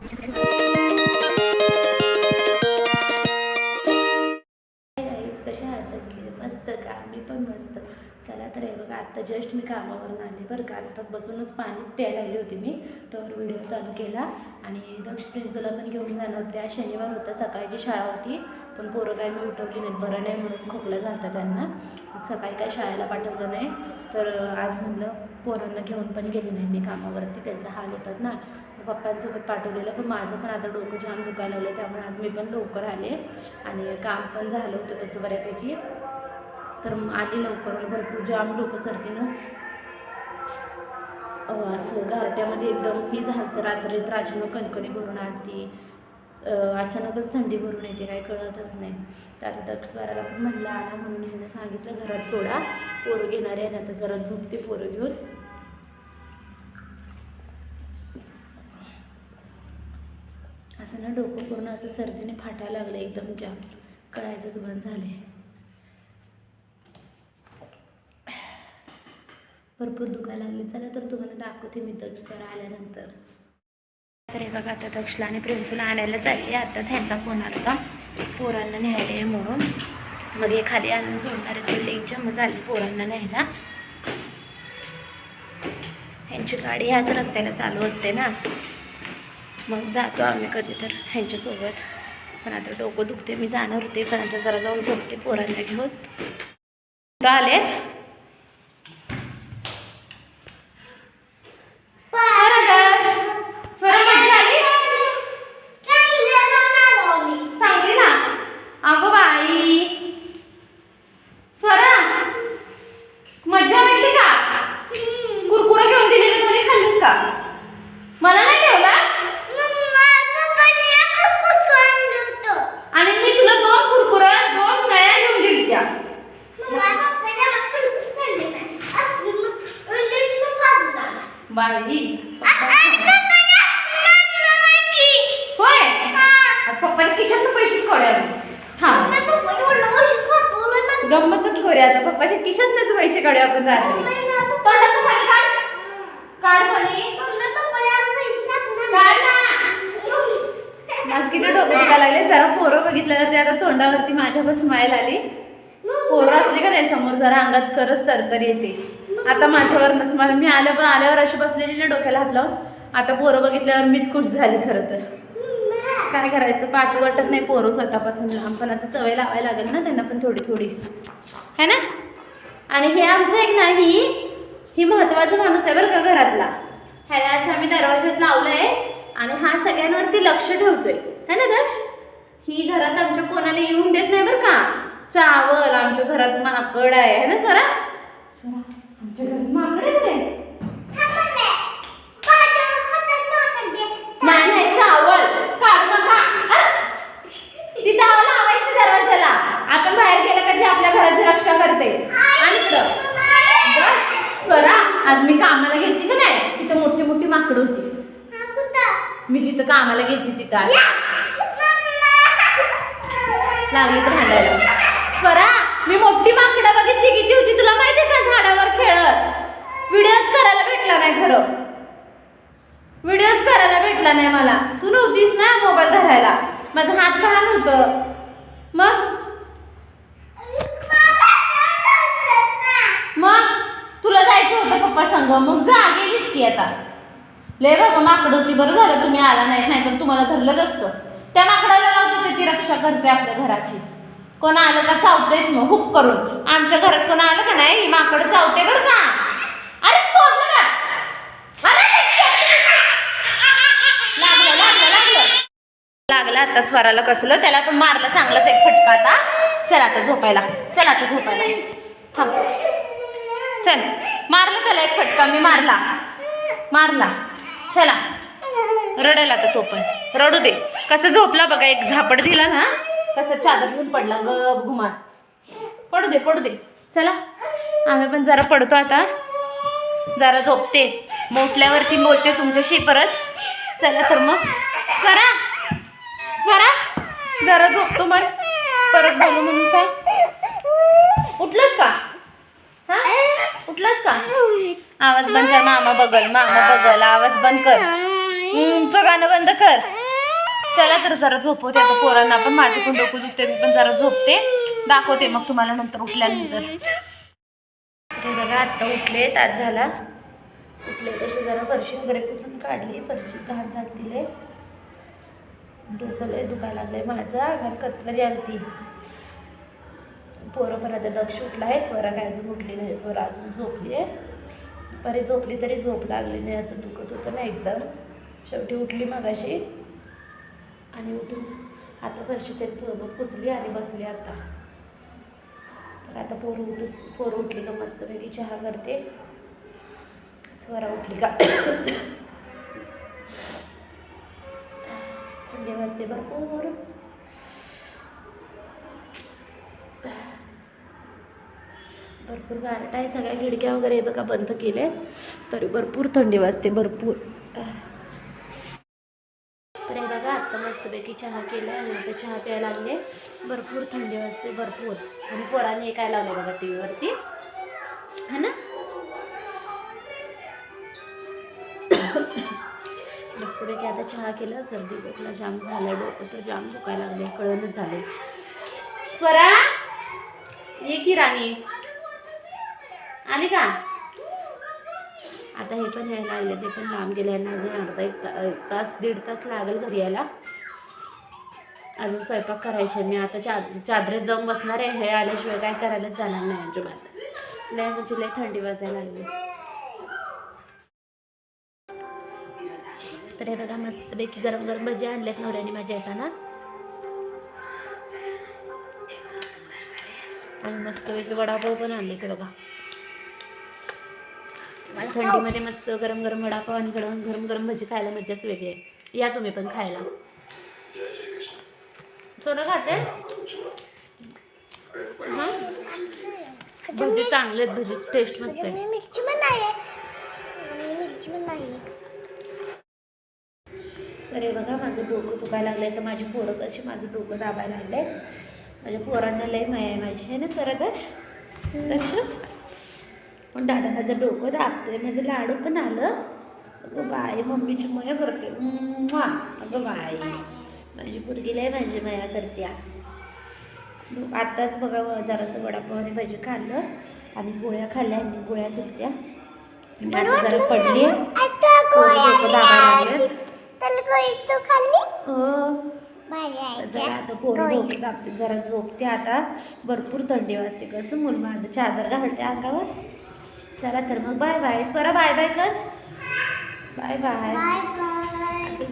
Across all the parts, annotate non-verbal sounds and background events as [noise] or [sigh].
Guys कशा आहात सगळे? मस्त का? मी पण मस्त. चला तर हे बघा आत्ता जस्ट मी कामावरून आले बरं का. आत्ता बसूनच पाणीच प्यायला लागली होती मी. तर व्हिडिओ चालू केला. आणि दक्ष प्रिन्सूला पण घेऊन जाणार होत्या शनिवार होता सकाळची शाळा होती. पण पोरं काय मी उठवली नाहीत. बरं नाही म्हणून खोकला झाला त्यांना. सकाळी काय शाळेला पाठवलं नाही. तर आज म्हणलं पोरांना घेऊन पण गेली नाही मी कामावरती त्यांचा हाल होतात ना. पप्पांसोबत पाठवलेलं पण माझं पण आता डोकं जाम दुखायला लागलं त्यामुळे आज मी पण लवकर आले. आणि काम पण झालं होतं तसं बऱ्यापैकी. तर आली लवकर भरपूर जाम डोकं सर्दीनं असं गारट्यामध्ये एकदम ही झालं तर रात्री तर अचानक कणकणी भरून आणती. अचानकच थंडी भरून येते काही कळतच नाही. तर आता दक्षवाराला पण म्हणलं आणा म्हणून ह्यानं सांगितलं घरात सोडा पोरं घेणारे आणि आता जरा झोपते पोरं घेऊन. असं ना डोकं पूर्ण असं सर्दीने फाटायला लागलं एकदम जाम. कळायचंच बंद झाले भरपूर दुखायला लागले. चला तर तुम्हाला दाखवते मी दक्षर आल्यानंतर. तर हे बघा आता दक्षला आणि प्रिन्सूला आणायला चालली. आत्ताच ह्यांचा फोन आला पोरांना न्यायला आहे म्हणून. मग हे खाली आणून सोडणार आहेत बिल्डिंगच्या मग चालली पोरांना न्यायला. ह्यांची गाडी ह्याच रस्त्याला चालू असते ना. मग जातो आम्ही कधी तर ह्यांच्यासोबत. पण आता डोकं दुखते मी जाणार होते पण आता जरा जाऊन झोपते पोरांना घेऊन. आले सांगली ना अगो बाई स्वरा मज्जा वाटली का कुरकुरा घेऊन दिलेले दोन्ही खाल्लीस का मला नाही ठेवला आणि मी तुला दोन कुरकुरा दोन नळ्या घेऊन दिली त्या बाई होय पप्पाच्या खिशात पैसेच थांब. गंमतच करूया आता. पप्पाच्या खिशातच पैसे काढूया आपण रात्री. तोंडातून खाली काढ. आज किती डोकं दुखायला लागले. जरा पोरं बघितल्यावर ते आता तोंडावरती माझ्या बस स्माईल आली पोरं असली का नाही समोर? जरा अंगात खरंच तरतरी येते. आता माझ्यावरनच मला मी पण आल्यावर अशी बसलेली ना डोक्याला हात लावून. आता पोरं बघितल्यावर मीच खुश झाली खरं तर. काय करायचं? पाठू वाटत नाही. पोरं स्वतःपासून. लांब पण आता सवय लावायला लागेल ना त्यांना पण थोडी थोडी. है ना? आणि हे आमचं एक नाही ही महत्त्वाचा माणूस आहे बरं का घरातला. ह्याला असं आम्ही दरवाज्यात लावलंय आणि हा सगळ्यांवरती लक्ष ठेवतोय. है ना दक्ष ही घरात आमच्या कोणाला येऊन देत नाही बरं का? चावल आमच्या घरात माकड आहे. है ना स्वरा? आमच्या घरात माकड आहे नाही चावल काढू नका अरे! ती दावा लावायची दरवाजाला आपण बाहेर गेलं का ती आपल्या घराची रक्षा करते आणि इकडं बस, स्वरा आज मी कामाला गेलती का नाही तिथं मोठी मोठी माकडं होती मी जिथं कामाला गेलती तिथं आज. लागली तर हाणायला स्वरा मी मोठी माकडं बघितली किती होती तुला माहिती का झाडावर खेळत? व्हिडिओच करायला भेटला नाही खरं. व्हिडिओच करायला भेटला नाही मला. तू नव्हतीस ना मोबाईल धरायला. माझा हात घाण होतं. मग? मग? तुला जायचं होतं पप्पा संग. मग जा गेलीस की आता. लय बाबा माकडं होती बरं झालं तुम्ही आला नाही नाहीतर तुम्हाला धरलंच असतं. त्या माकडाला लावतो ते ती रक्षा करते आपल्या घराची. कोण आलं का चावतेच मग हुक करून. आमच्या घरात कोण आलं का नाही? ही माकडं चावते बरं का? अरे तोडलं का? लागलं लागलं लागलं. लागलं आता स्वराला कसलं त्याला पण मारलं चांगलंच एक फटका आता. चल आता झोपायला चल आता झोपायला. थांब. चल मारलं त्याला एक फटका मी मारला. मारला. चला. रडायला आता तो पण. रडू दे. कसं झोपला बघा एक झापड दिला ना. कसं चादर घेऊन पडला गप घुमान पडू दे पडू दे. चला. आम्ही पण जरा पडतो आता. जरा झोपते. मोठल्यावरती बोलते तुमच्याशी परत. चला तर मग. स्वरा! स्वरा! जरा झोपतो मग. परत बोलू म्हणून सांग. उठलंच का? हा? उठलंच का? आवाज बंद कर मामा बघल मामा बघल आवाज बंद कर. तुमचं गाणं बंद कर. चला तर जरा झोपवते आता पोरांना पण माझे पण डोकं दुखते मी पण जरा झोपते. दाखवते मग तुम्हाला नंतर उठल्यानंतर. तर बघा आत्ता उठले तास झाला. उठले तशी जरा फरशी वगैरे पुसून काढली फरशी घाण झाली डोकं लय दुखायला लागलंय माझं अंगात कतकरी आलती. पोरं पण आता दक्ष उठला आहे स्वरा काय अजून उठली नाही स्वरा अजून झोपली आहे बरी झोपली तरी झोप लागली नाही असं दुखत होतं ना एकदम. शेवटी उठली मगाशी. आणि उठून आता फरशी तरी पु- पुसली आणि बसली आता. तर आता पोरं उठून पोरं उठली का मस्त वेगळी चहा करते. स्वरा उठली का? [coughs] थंडी वाजते भरपूर. भरपूर गारट आहे सगळ्या खिडक्या वगैरे हे बघा बंद केले तरी भरपूर थंडी वाजते भरपूर. तर हे बघा आत्ता मस्तपैकी चहा केला आणि आता चहा प्यायला लागले. भरपूर थंडी वाजते भरपूर. आणि पोराने हे काय लावलं बघा टी व्हीवरती है ना? मस्तपैकी आता चहा केला सर्दी खोकला जाम झाला डोकं तर जाम दुखायला लागले कळणच झाले स्वरा! ये की राणी? आली का? आता हे पण यायला आले ते पण लांब गेले यांना अजून अर्धा एक ता- तास दीड तास लागेल घरी यायला. अजून स्वयंपाक करायचे मी आता चाद चादरीत जाऊन बसणार आहे. हे आल्याशिवाय काय करायलाच जाणार नाही अजिबात. लय म्हणजे लय थंडी वाजायला लागली. तर हे बघा मस्तपैकी गरम गरम भजी आणलेत नवऱ्याने माझ्या येताना आणि मस्तपैकी वडापाव पण आणले ते बघा. थंडीमध्ये मस्त गरम गरम वडापाव आणि गरम गरम गरम भजी खायला मजाच वेगळी आहे. या तुम्ही पण खायला. सोनं खाते? भजी चांगले आहेत भजीची टेस्ट मस्त आहे. आहे. हे बघा माझं डोकं दुखायला लागलंय. तर माझी पोरं कशी माझं डोकं दाबायला लागलंय माझ्या पोरांना लय माया आहे माझी. आहे ना सर दक्ष दक्ष पण दादा माझं डोकं दाबतंय माझं लाडू पण आलं. अगं बाय मम्मीची मया करते. अगं बाय माझी पोरगी लय माझी मया करते. आत्ताच बघा जरासं वडापाव आणि भजी खाल्लं आणि गोळ्या खाल्ल्या आणि गोळ्या आता जरा पडली. हो. जरा आता डोकं दाबते जरा झोपते आता. भरपूर थंडी वाजते. कसं मुल माझं चादर घालते अंगावर? चला तर मग bye bye. Swara bye bye कर. Bye bye.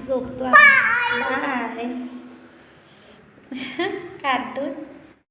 झोपतो बाय. कार्टून [laughs]